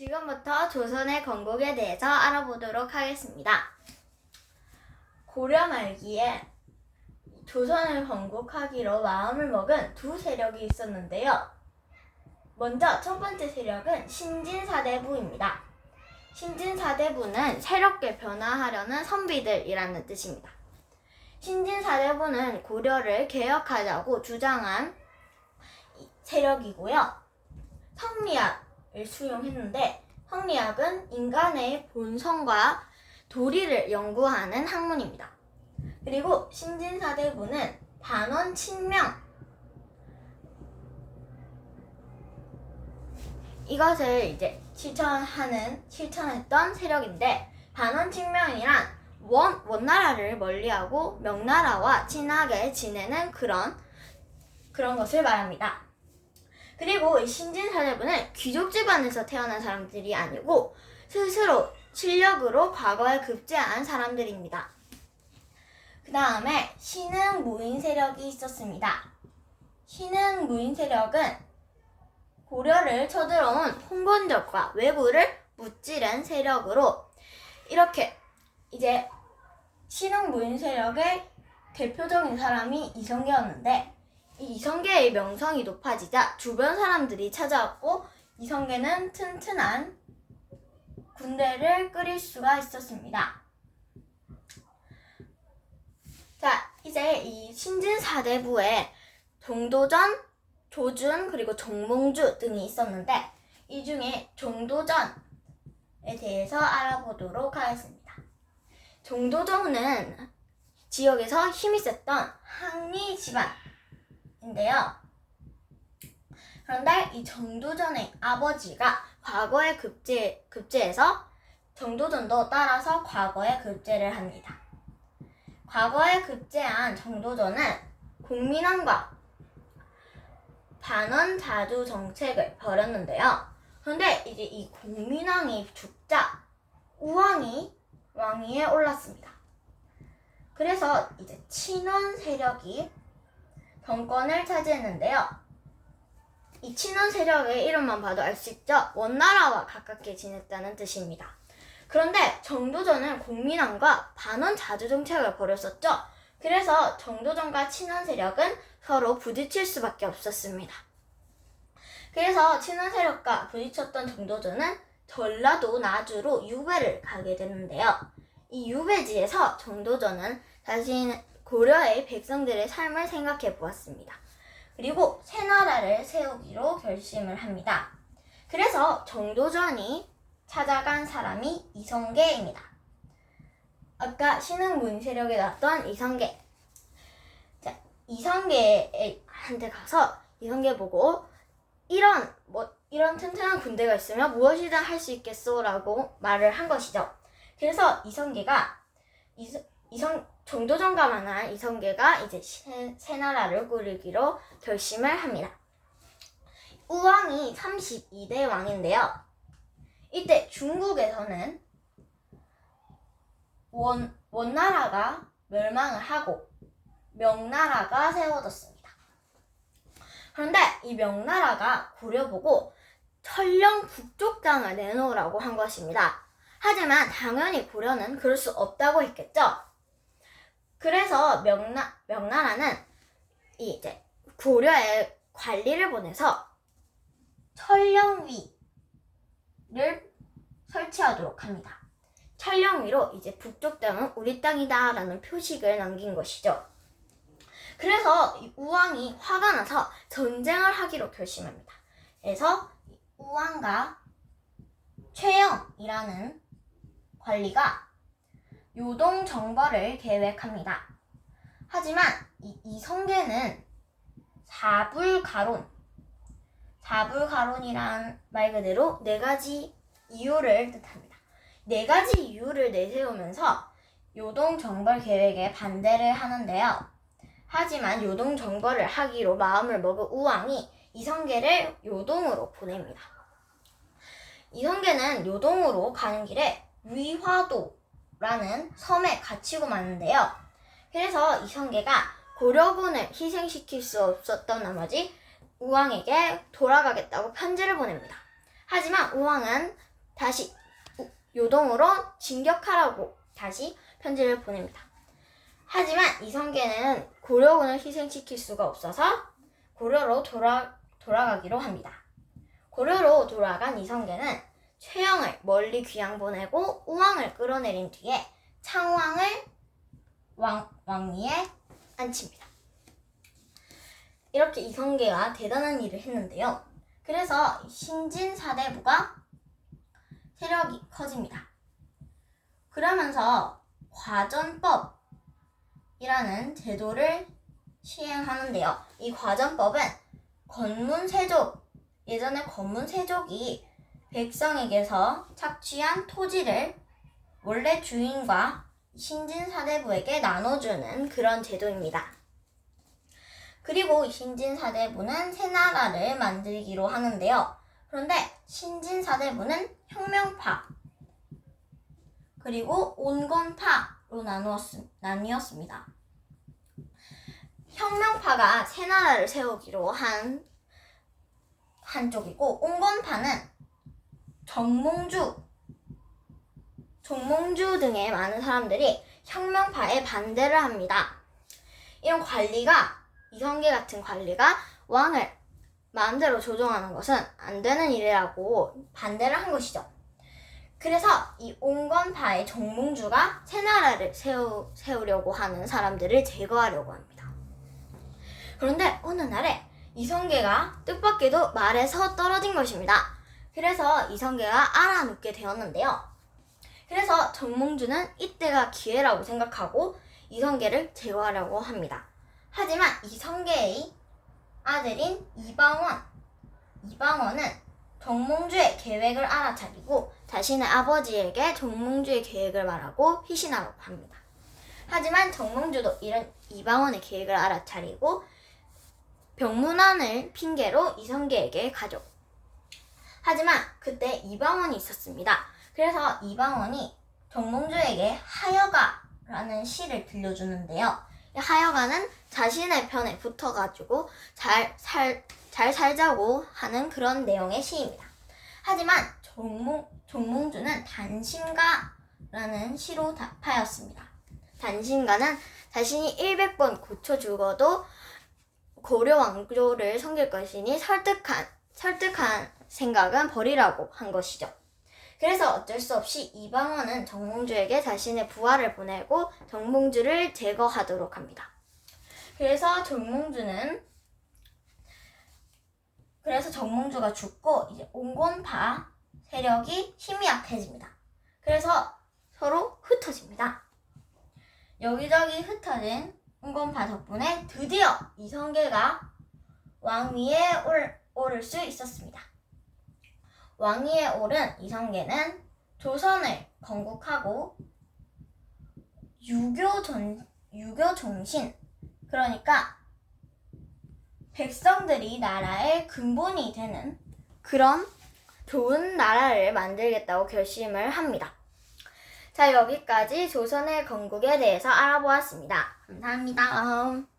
지금부터 조선의 건국에 대해서 알아보도록 하겠습니다. 고려 말기에 조선을 건국하기로 마음을 먹은 두 세력이 있었는데요. 먼저 첫 번째 세력은 신진사대부입니다. 신진사대부는 새롭게 변화하려는 선비들이라는 뜻입니다. 신진사대부는 고려를 개혁하자고 주장한 세력이고요. 성리학을 수용했는데 성리학은 인간의 본성과 도리를 연구하는 학문입니다. 그리고 신진사대부는 반원 친명 이것을 이제 실천하는 실천했던 세력인데 반원 친명이란 원 원나라를 멀리하고 명나라와 친하게 지내는 그런 그런 것을 말합니다. 그리고 이 신진사대부는 귀족 집안에서 태어난 사람들이 아니고 스스로 실력으로 과거에 급제한 사람들입니다. 그 다음에 신흥 무인 세력이 있었습니다. 신흥 무인 세력은 고려를 쳐들어온 홍건적과 외구를 무찌른 세력으로 이렇게 이제 신흥 무인 세력의 대표적인 사람이 이성계였는데 이 이성계의 명성이 높아지자 주변 사람들이 찾아왔고 이성계는 튼튼한 군대를 꾸릴 수가 있었습니다. 자, 이제 이 신진 사대부에 동도전, 조준, 그리고 정몽주 등이 있었는데 이 중에 정도전에 대해서 알아보도록 하겠습니다. 정도전은 지역에서 힘이 셌던 항리 집안 인데요. 그런데 이 정도전의 아버지가 과거에 급제, 급제해서 정도전도 따라서 과거에 급제를 합니다. 과거에 급제한 정도전은 국민왕과 반원 자주 정책을 벌였는데요. 그런데 이제 이 국민왕이 죽자 우왕이 왕위에 올랐습니다. 그래서 이제 친원 세력이 정권을 차지했는데요. 이 친원 세력의 이름만 봐도 알 수 있죠. 원나라와 가깝게 지냈다는 뜻입니다. 그런데 정도전은 국민왕과 반원 자주 정책을 벌였었죠. 그래서 정도전과 친원 세력은 서로 부딪힐 수밖에 없었습니다. 그래서 친원 세력과 부딪혔던 정도전은 전라도 나주로 유배를 가게 되는데요. 이 유배지에서 정도전은 자신 고려의 백성들의 삶을 생각해 보았습니다. 그리고 새 나라를 세우기로 결심을 합니다. 그래서 정도전이 찾아간 사람이 이성계입니다. 아까 신흥문 세력에 나왔던 이성계. 자, 이성계한테 가서 이성계 보고 이런 뭐 이런 튼튼한 군대가 있으면 무엇이든 할 수 있겠소라고 말을 한 것이죠. 그래서 이성계가 이성, 이성 정도전과 만난 이성계가 이제 새, 새 나라를 꾸리기로 결심을 합니다. 우왕이 32대 왕인데요. 이때 중국에서는 원, 원나라가 멸망을 하고 명나라가 세워졌습니다. 그런데 이 명나라가 고려보고 천령 북쪽 땅을 내놓으라고 한 것입니다. 하지만 당연히 고려는 그럴 수 없다고 했겠죠. 그래서 명나, 명나라는 이 이제 고려에 관리를 보내서 천령위를 설치하도록 합니다. 천령위로 이제 북쪽 땅은 우리 땅이다 라는 표식을 남긴 것이죠. 그래서 이 우왕이 화가 나서 전쟁을 하기로 결심합니다. 그래서 이 우왕과 최영이라는 관리가 요동 정벌을 계획합니다. 하지만 이 이 성계는 사불가론, 사불가론이란 말 그대로 네 가지 이유를 뜻합니다. 네 가지 이유를 내세우면서 요동 정벌 계획에 반대를 하는데요. 하지만 요동 정벌을 하기로 마음을 먹은 우왕이 이성계를 요동으로 보냅니다. 이성계는 요동으로 가는 길에 위화도 라는 섬에 갇히고 마는데요. 그래서 이성계가 고려군을 희생시킬 수 없었던 나머지 우왕에게 돌아가겠다고 편지를 보냅니다. 하지만 우왕은 다시 우- 요동으로 진격하라고 다시 편지를 보냅니다. 하지만 이성계는 고려군을 희생시킬 수가 없어서 고려로 돌아, 돌아가기로 합니다. 고려로 돌아간 이성계는 최영을 멀리 귀양 보내고 우왕을 끌어내린 뒤에 창왕을 왕, 왕위에 앉힙니다. 이렇게 이성계가 대단한 일을 했는데요. 그래서 신진 사대부가 세력이 커집니다. 그러면서 과전법이라는 제도를 시행하는데요. 이 과전법은 건문세족, 예전에 건문세족이 백성에게서 착취한 토지를 원래 주인과 신진사대부에게 나눠주는 그런 제도입니다. 그리고 이 신진사대부는 새 나라를 만들기로 하는데요. 그런데 신진사대부는 혁명파 그리고 온건파로 나뉘었습니다. 혁명파가 새 나라를 세우기로 한 한쪽이고 온건파는 정몽주 정몽주 등의 많은 사람들이 혁명파에 반대를 합니다. 이런 관리가 이성계 같은 관리가 왕을 마음대로 조종하는 것은 안 되는 일이라고 반대를 한 것이죠. 그래서 이 온건파의 정몽주가 새 나라를 세우, 세우려고 하는 사람들을 제거하려고 합니다. 그런데 어느 날에 이성계가 뜻밖에도 말에서 떨어진 것입니다. 그래서 이성계가 알아눕게 되었는데요. 그래서 정몽주는 이때가 기회라고 생각하고 이성계를 제거하려고 합니다. 하지만 이성계의 아들인 이방원, 이방원은 정몽주의 계획을 알아차리고 자신의 아버지에게 정몽주의 계획을 말하고 피신하려고 합니다. 하지만 정몽주도 이런 이방원의 계획을 알아차리고 병문안을 핑계로 이성계에게 가죠. 하지만 그때 이방원이 있었습니다. 그래서 이방원이 정몽주에게 하여가라는 시를 들려주는데요. 이 하여가는 자신의 편에 붙어가지고 잘, 살, 잘 살자고 하는 그런 내용의 시입니다. 하지만 정몽, 정몽주는 단심가라는 시로 답하였습니다. 단심가는 자신이 100번 고쳐 죽어도 고려 왕조를 섬길 것이니 설득한, 설득한 생각은 버리라고 한 것이죠. 그래서 어쩔 수 없이 이방원은 정몽주에게 자신의 부하를 보내고 정몽주를 제거하도록 합니다. 그래서 정몽주는 그래서 정몽주가 죽고 이제 온건파 세력이 힘이 약해집니다. 그래서 서로 흩어집니다. 여기저기 흩어진 온건파 덕분에 드디어 이성계가 왕위에 올, 오를 수 있었습니다. 왕위에 오른 이성계는 조선을 건국하고 유교 전 유교 정신 그러니까 백성들이 나라의 근본이 되는 그런 좋은 나라를 만들겠다고 결심을 합니다. 자, 여기까지 조선의 건국에 대해서 알아보았습니다. 감사합니다.